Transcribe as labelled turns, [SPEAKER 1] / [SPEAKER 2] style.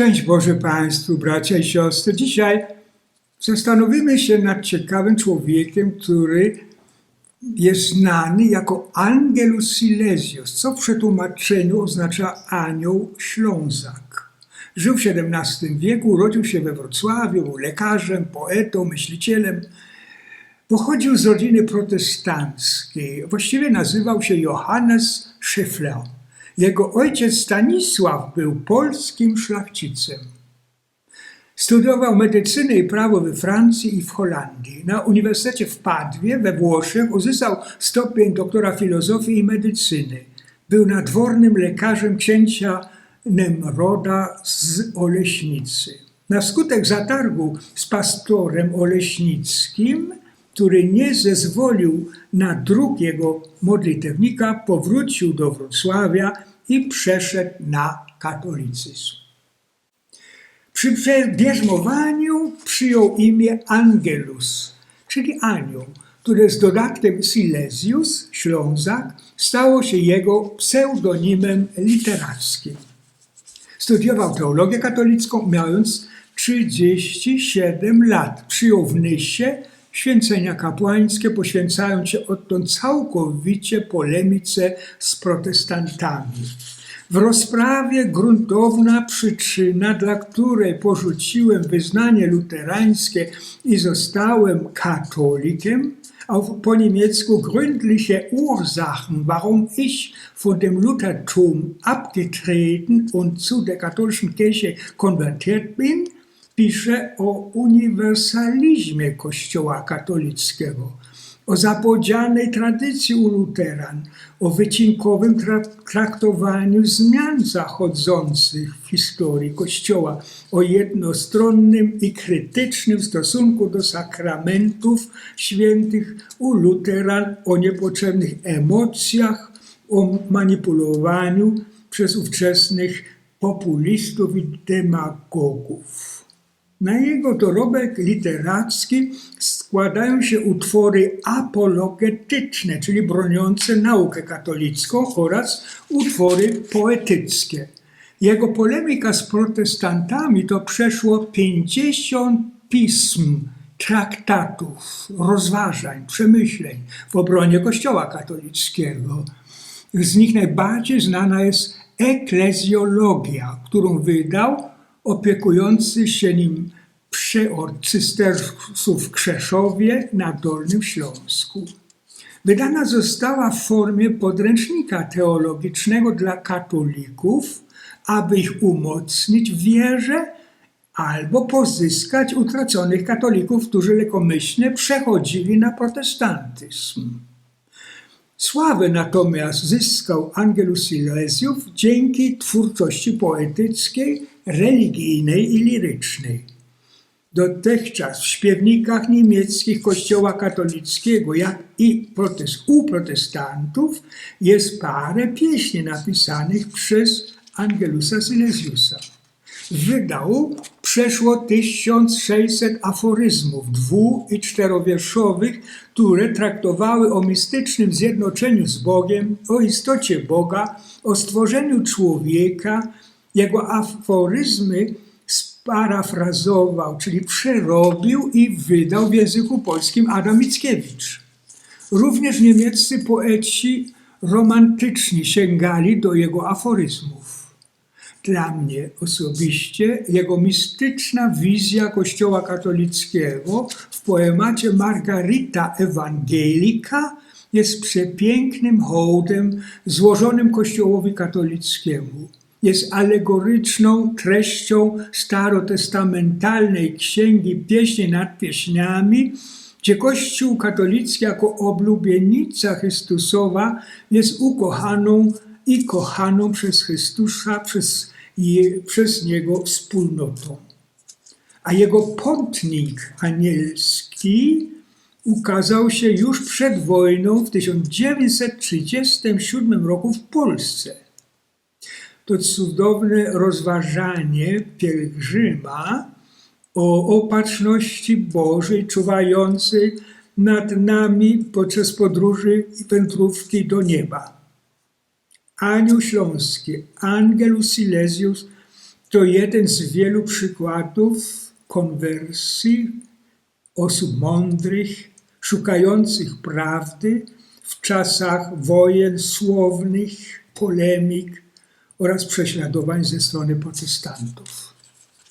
[SPEAKER 1] Szczęść Boże Państwu, bracia i siostry. Dzisiaj zastanowimy się nad ciekawym człowiekiem, który jest znany jako Angelus Silesius, co w przetłumaczeniu oznacza anioł Ślązak. Żył w XVII wieku, urodził się we Wrocławiu, był lekarzem, poetą, myślicielem. Pochodził z rodziny protestanckiej. Właściwie nazywał się Johannes Schiffler. Jego ojciec Stanisław był polskim szlachcicem. Studiował medycynę i prawo we Francji i w Holandii. Na Uniwersytecie w Padwie we Włoszech uzyskał stopień doktora filozofii i medycyny. Był nadwornym lekarzem księcia Nemroda z Oleśnicy. Na skutek zatargu z pastorem oleśnickim, który nie zezwolił na druk jego modlitewnika, powrócił do Wrocławia i przeszedł na katolicyzm. Przy bierzmowaniu przyjął imię Angelus, czyli anioł, które z dodatkiem Silesius, Ślązak, stało się jego pseudonimem literackim. Studiował teologię katolicką, mając 37 lat. Przyjął w Nysie święcenia kapłańskie, poświęcając się odtąd całkowicie polemice z protestantami. W rozprawie gruntowna przyczyna, dla której porzuciłem wyznanie luterańskie i zostałem katolikiem, auf po niemiecku gründliche Ursachen, warum ich von dem Luthertum abgetreten und zu der katholischen Kirche konvertiert bin, pisze o uniwersalizmie Kościoła katolickiego, o zapodzianej tradycji u luteran, o wycinkowym traktowaniu zmian zachodzących w historii Kościoła, o jednostronnym i krytycznym stosunku do sakramentów świętych u luteran, o niepotrzebnych emocjach, o manipulowaniu przez ówczesnych populistów i demagogów. Na jego dorobek literacki składają się utwory apologetyczne, czyli broniące naukę katolicką oraz utwory poetyckie. Jego polemika z protestantami to przeszło 50 pism, traktatów, rozważań, przemyśleń w obronie Kościoła katolickiego. Z nich najbardziej znana jest eklezjologia, którą wydał opiekujący się nim przeor cystersów w Krzeszowie na Dolnym Śląsku. Wydana została w formie podręcznika teologicznego dla katolików, aby ich umocnić w wierze albo pozyskać utraconych katolików, którzy lekomyślnie przechodzili na protestantyzm. Sławę natomiast zyskał Angelus Silesiów dzięki twórczości poetyckiej, religijnej i lirycznej. Dotychczas w śpiewnikach niemieckich Kościoła katolickiego, jak i u protestantów, jest parę pieśni napisanych przez Angelusa Silesiusa. Wydał przeszło 1600 aforyzmów dwu- i czterowierszowych, które traktowały o mistycznym zjednoczeniu z Bogiem, o istocie Boga, o stworzeniu człowieka. Jego aforyzmy sparafrazował, czyli przerobił i wydał w języku polskim Adam Mickiewicz. Również niemieccy poeci romantyczni sięgali do jego aforyzmów. Dla mnie osobiście jego mistyczna wizja Kościoła katolickiego w poemacie Margarita Ewangelika jest przepięknym hołdem złożonym Kościołowi katolickiemu. Jest alegoryczną treścią starotestamentalnej księgi Pieśni nad pieśniami, gdzie Kościół katolicki jako oblubienica Chrystusowa jest ukochaną i kochaną przez Chrystusa, przez, przez Niego wspólnotą. A jego pątnik anielski ukazał się już przed wojną w 1937 roku w Polsce. To cudowne rozważanie pielgrzyma o opatrzności Bożej czuwającej nad nami podczas podróży i wędrówki do nieba. Anioł Śląski, Angelus Silesius to jeden z wielu przykładów konwersji osób mądrych, szukających prawdy w czasach wojen słownych, polemik oraz prześladowań ze strony protestantów.